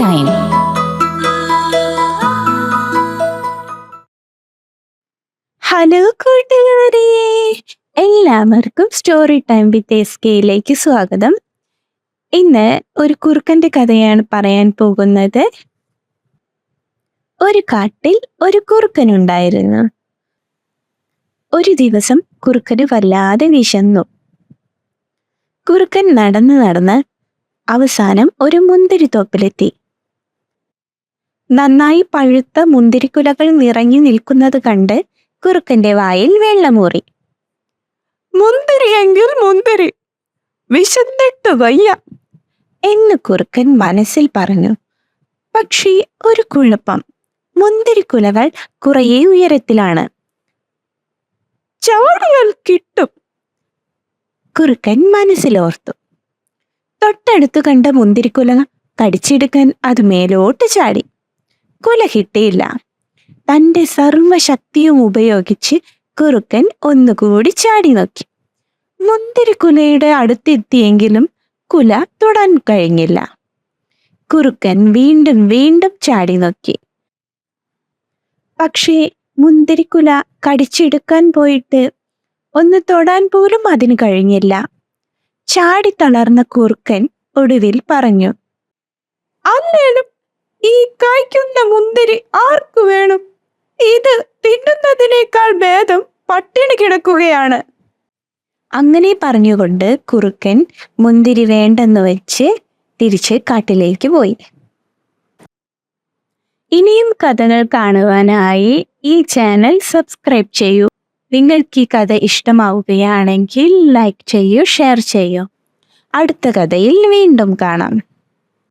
Time hello കൂട്ടുകാരെ എല്ലാവർക്കും story time with S കെയിലേക്ക് സ്വാഗതം. ഇന്ന് ഒരു കുറുക്കന്റെ കഥയാണ് പറയാൻ പോകുന്നത്. ഒരു കാട്ടിൽ ഒരു കുറുക്കനുണ്ടായിരുന്നു. ഒരു ദിവസം കുറുക്കന് വല്ലാതെ വിശന്നു. കുറുക്കൻ നടന്ന് നടന്ന് അവസാനം ഒരു മുന്തിരിത്തോപ്പിലെത്തി. നന്നായി പഴുത്ത മുന്തിരിക്കുലകൾ നിറഞ്ഞു നിൽക്കുന്നത് കണ്ട് കുറുക്കന്റെ വായിൽ വെള്ളമൂറി. മുന്തിരിയെങ്കിൽ മുന്തിരി. വിശന്നിട്ട് വയ്യ. എന്ന് കുറുക്കൻ മനസ്സിൽ പറഞ്ഞു. പക്ഷേ ഒരു കുഴപ്പം. മുന്തിരിക്കുലകൾ കുറേ ഉയരത്തിലാണ്. ചാടിയാൽ കിട്ടും. കുറുക്കൻ മനസ്സിലോർത്തു. തൊട്ടടുത്ത് കണ്ട മുന്തിരിക്കുല കടിച്ചെടുക്കാൻ അത് മേലോട്ട് ചാടി. കുല കിട്ടിയില്ല. തന്റെ സർവശക്തിയും ഉപയോഗിച്ച് കുറുക്കൻ ഒന്നുകൂടി ചാടി നോക്കി. മുന്തിരിക്കുലയുടെ അടുത്തെത്തിയെങ്കിലും കുല തൊടാൻ കഴിഞ്ഞില്ല. കുറുക്കൻ വീണ്ടും വീണ്ടും ചാടി നോക്കി. പക്ഷേ മുന്തിരിക്കുല കടിച്ചെടുക്കാൻ പോയിട്ട് ഒന്ന് തൊടാൻ പോലും അതിന് കഴിഞ്ഞില്ല. ചാടി തളർന്ന കുറുക്കൻ ഒടുവിൽ പറഞ്ഞു അല്ലേലും ഈ കായ്ക്കുന്ന മുന്തിരി ആർക്കു വേണം? ഇത് തിന്നുന്നതിനേക്കാൾ ഭേദം പട്ടിണി കിടക്കുകയാണ്. അങ്ങനെ പറഞ്ഞുകൊണ്ട് കുറുക്കൻ മുന്തിരി വേണ്ടെന്ന് വെച്ച് തിരിച്ച് കാട്ടിലേക്ക് പോയി. ഇനിയും കഥകൾ കാണുവാനായി ഈ ചാനൽ സബ്സ്ക്രൈബ് ചെയ്യൂ. നിങ്ങൾക്ക് ഈ കഥ ഇഷ്ടമാവുകയാണെങ്കിൽ ലൈക്ക് ചെയ്യൂ ഷെയർ ചെയ്യൂ. അടുത്ത കഥയിൽ വീണ്ടും കാണാം.